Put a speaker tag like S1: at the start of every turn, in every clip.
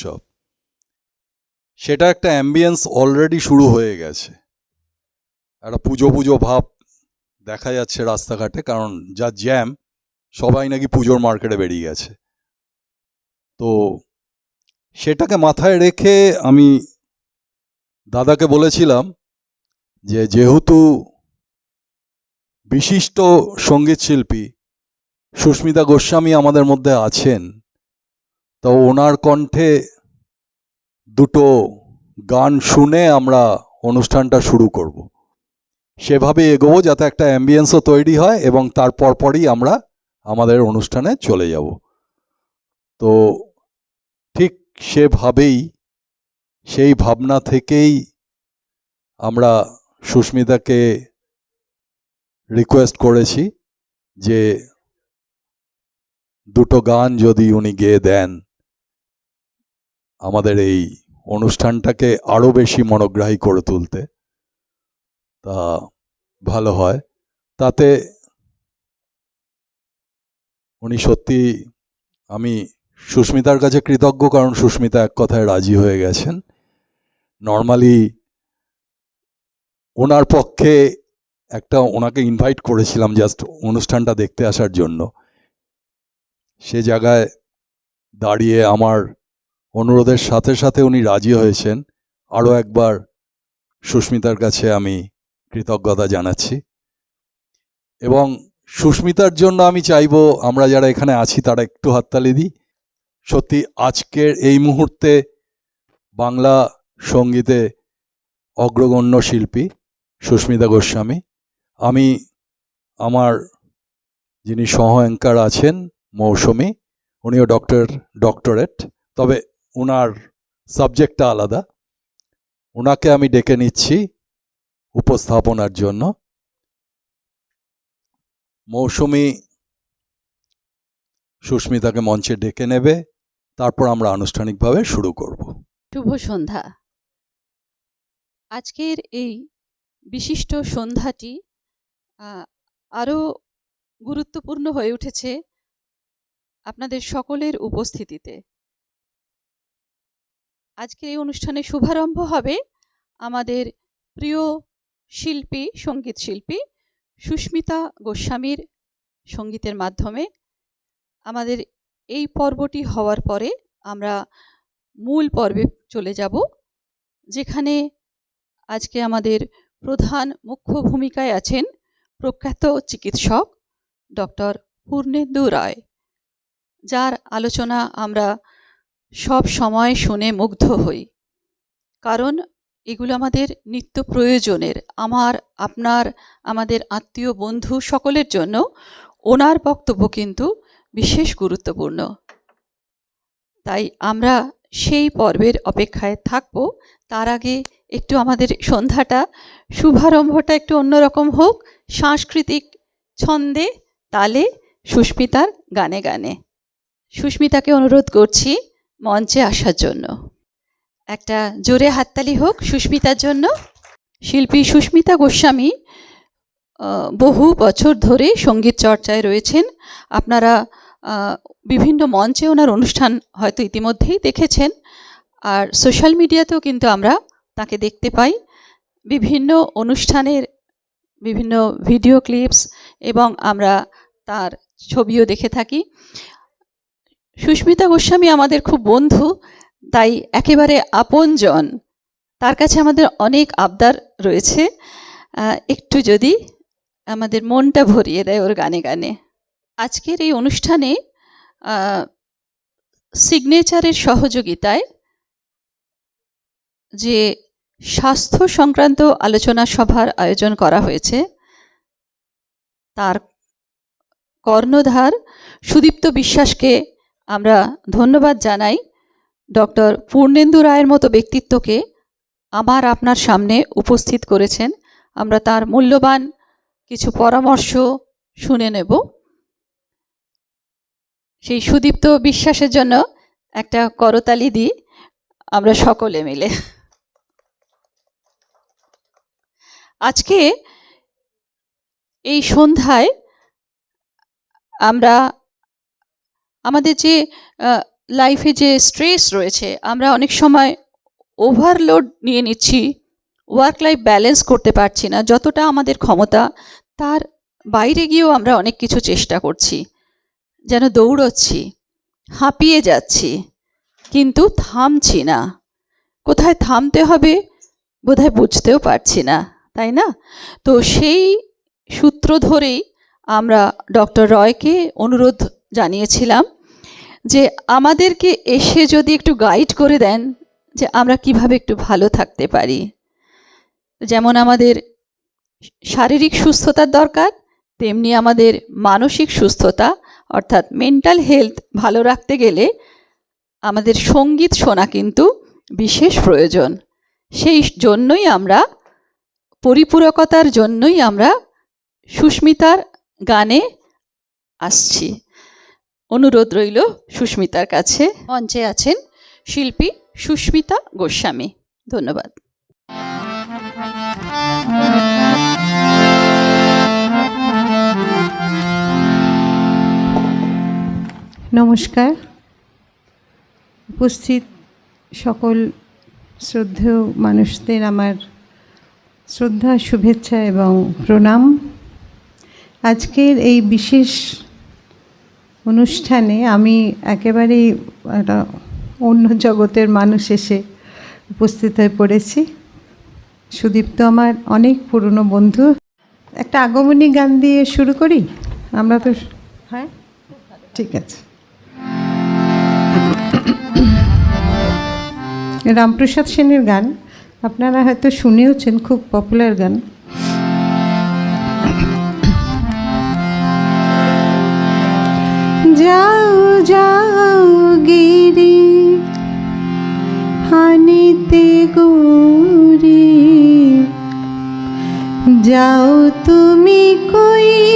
S1: উৎসব। সেটা একটা অ্যাম্বিয়েন্স অলরেডি শুরু হয়ে গেছে। একটা পুজো পুজো ভাব দেখা যাচ্ছে রাস্তাঘাটে, কারণ যা জ্যাম সবাই নাকি পুজোর মার্কেটে বেরিয়ে গেছে। তো সেটাকে মাথায় রেখে আমি দাদাকে বলেছিলাম যে যেহেতু বিশিষ্ট সংগীত শিল্পী সুস্মিতা গোস্বামী আমাদের মধ্যে আছেন তো ওনার কণ্ঠে দুটো গান শুনে আমরা অনুষ্ঠানটা শুরু করব। সেভাবে এগোবো যাতে একটা অ্যাম্বিয়েন্সও তৈরি হয় এবং তারপর পরই আমরা আমাদের অনুষ্ঠানে চলে যাব। তো ঠিক সেভাবেই, সেই ভাবনা থেকেই আমরা সুস্মিতাকে রিকোয়েস্ট করেছি যে দুটো গান যদি উনি গেয়ে দেন। আমাদের এই অনুষ্ঠানটাকে আরও বেশি মনোগ্রাহী করে তুলতে। তা ভালো হয়। তাতে উনি সত্যি আমি সুস্মিতার কাছে কৃতজ্ঞ, কারণ সুস্মিতা এক কথায় রাজি হয়ে গেছেন। নর্মালি ওনার পক্ষে একটা ওনাকে ইনভাইট করেছিলাম জাস্ট অনুষ্ঠানটা দেখতে আসার জন্য। সে জায়গায় দাঁড়িয়ে আমার অনুরোধের সাথে সাথে উনি রাজি হয়েছেন। আরও একবার সুস্মিতার কাছে আমি কৃতজ্ঞতা জানাচ্ছি। এবং সুস্মিতার জন্য আমি চাইব, আমরা যারা এখানে আছি তারা একটু হাততালি দিই। সত্যি আজকের এই মুহূর্তে বাংলা সঙ্গীতে অগ্রগণ্য শিল্পী সুস্মিতা গোস্বামী। আমি আমার যিনি সহ অ্যাঙ্কার আছেন, মৌসুমি, উনিও ডক্টর, ডক্টরেট। তবে ওনার সাবজেক্টটা আলাদা। ওনাকে আমি ডেকে নিচ্ছি উপস্থাপনার জন্য। মৌসুমি সুস্মিতাকে মঞ্চে ডেকে নেবে, তারপর আমরা আনুষ্ঠানিকভাবে শুরু করব।
S2: শুভ সন্ধ্যা। আজকের এই বিশিষ্ট সন্ধ্যাটি আরও গুরুত্বপূর্ণ হয়ে উঠেছে আপনাদের সকলের উপস্থিতিতে। আজকের এই অনুষ্ঠানের শুভারম্ভ হবে আমাদের প্রিয় শিল্পী, সংগীত শিল্পী সুস্মিতা গোস্বামীর সঙ্গীতের মাধ্যমে। আমাদের এই পর্বটি হওয়ার পরে আমরা মূল পর্বে চলে যাব, যেখানে আজকে আমাদের প্রধান মুখ্য ভূমিকায় আছেন প্রখ্যাত চিকিৎসক ডক্টর পূর্ণেন্দু রায়, যার আলোচনা আমরা সব সময় শুনে মুগ্ধ হই। কারণ এগুলো আমাদের নিত্য প্রয়োজনের, আমার, আপনার, আমাদের আত্মীয় বন্ধু সকলের জন্য ওনার বক্তব্য কিন্তু বিশেষ গুরুত্বপূর্ণ। তাই আমরা সেই পর্বের অপেক্ষায় থাকব। তার আগে একটু আমাদের সন্ধ্যাটা, শুভারম্ভটা একটু অন্যরকম হোক, সাংস্কৃতিক ছন্দে তালে সুস্মিতার গানে গানে। সুস্মিতাকে অনুরোধ করছি মঞ্চে আসার জন্য। একটা জোরে হাততালি হোক সুস্মিতার জন্য। শিল্পী সুস্মিতা গোস্বামী বহু বছর ধরে সংগীত চর্চায় রয়েছেন। আপনারা বিভিন্ন মঞ্চে ওনার অনুষ্ঠান হয়তো ইতিমধ্যেই দেখেছেন। আর সোশ্যাল মিডিয়াতেও কিন্তু আমরা তাকে দেখতে পাই। বিভিন্ন অনুষ্ঠানের বিভিন্ন ভিডিও ক্লিপস এবং আমরা তার ছবিও দেখে থাকি। সুস্মিতা গোস্বামী আমাদের খুব বন্ধু, তাই একেবারে আপনজন। তার কাছে আমাদের অনেক আবদার রয়েছে। একটু যদি আমাদের মনটা ভরিয়ে দেয় ওর গানে গানে। আজকের এই অনুষ্ঠানে সিগনেচারের সহযোগিতায় যে স্বাস্থ্য সংক্রান্ত আলোচনা সভার আয়োজন করা হয়েছে, তার কর্ণধার সুদীপ্ত বিশ্বাসকে আমরা ধন্যবাদ জানাই ডক্টর পূর্ণেন্দু রায়ের মতো ব্যক্তিত্বকে আমার আপনার সামনে উপস্থিত করেছেন। আমরা তার মূল্যবান কিছু পরামর্শ শুনে নেব। সেই সুদীপ্ত বিশ্বাসের জন্য একটা করতালি দিই আমরা সকলে মিলে। আজকে এই সন্ধ্যায় আমরা আমাদের যে লাইফে যে স্ট্রেস রয়েছে, আমরা অনেক সময় ওভারলোড নিয়ে নিচ্ছি ওয়ার্ক লাইফ ব্যালেন্স করতে পারছি না, যতটা আমাদের ক্ষমতা, তার বাইরে গিয়েও আমরা অনেক কিছু চেষ্টা করছি, যেন দৌড়চ্ছি, হাঁপিয়ে যাচ্ছি, কিন্তু থামছি না। কোথায় থামতে হবে বোধহয় বুঝতেও পারছি না, তাই না? তো সেই সূত্র ধরেই আমরা ডক্টর রয়কে অনুরোধ জানিয়েছিলাম যে আমাদেরকে এসে যদি একটু গাইড করে দেন যে আমরা কীভাবে একটু ভালো থাকতে পারি। যেমন আমাদের শারীরিক সুস্থতার দরকার, তেমনি আমাদের মানসিক সুস্থতা, অর্থাৎ মেন্টাল হেলথ ভালো রাখতে গেলে আমাদের সংগীত শোনা কিন্তু বিশেষ প্রয়োজন। সেই জন্যই আমরা, পরিপূরকতার জন্যই আমরা সুস্মিতার গানে আসছি। অনুরোধ রইল সুস্মিতার কাছে। মঞ্চে আছেন শিল্পী সুস্মিতা গোস্বামী। ধন্যবাদ।
S3: নমস্কার। উপস্থিত সকল শ্রদ্ধেয় মানুষদের আমার শ্রদ্ধা, শুভেচ্ছা এবং প্রণাম। আজকের এই বিশেষ অনুষ্ঠানে আমি একেবারেই একটা অন্য জগতের মানুষ এসে উপস্থিত হয়ে পড়েছি। সুদীপ্ত আমার অনেক পুরনো বন্ধু। একটা আগমনী গান দিয়ে শুরু করি? আমরা তো হ্যাঁ? ঠিক আছে। রামপ্রসাদ সেনের গান, আপনারা হয়তো শুনেওছেন, খুব পপুলার গান। যাও যাও গিরি হানিতে গৌরী। যাও তুমি কৈলাসে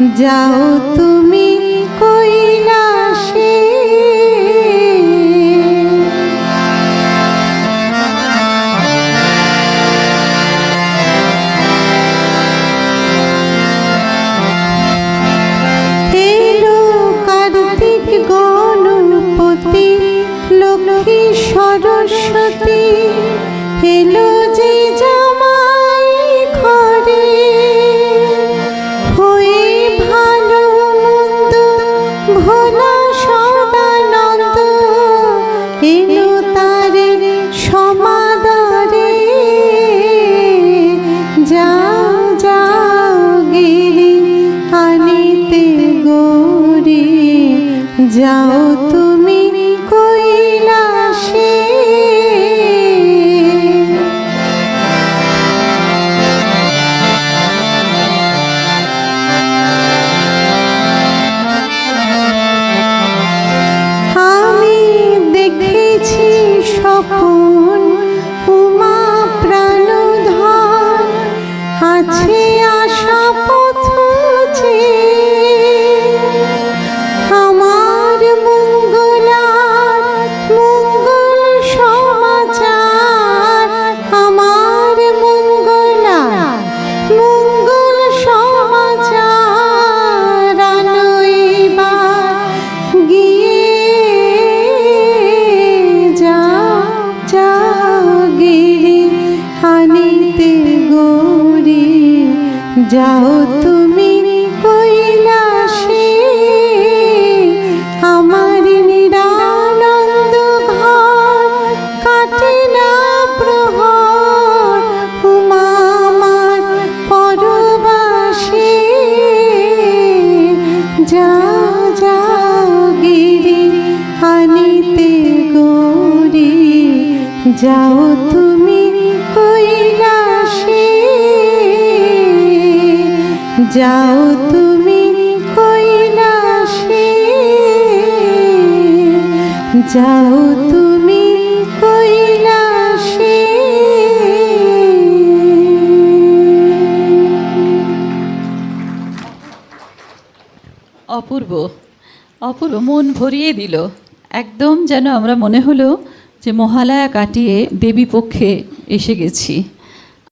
S3: যাও তুমি কৈলাসে। এলো কার্তিক গণপতি লক্ষ্মী সরস্বতী। এলো যে জামাই যাও তুমি যাও তুমি কৈলাসে, আমার নিরানন্দ ঘর কাটে না প্রহর উমামার পরবাসে। যাও যাও গিরি আনিতে গৌরী, যাও তুমি যাও তুমি কৈলাসে। যাও তুমি কৈলাসে।
S2: অপূর্ব অপূর্ব, মন ভরিয়ে দিল। একদম যেন আমরা মনে হলো যে মহালয়া কাটিয়ে দেবী পক্ষে এসে গেছি।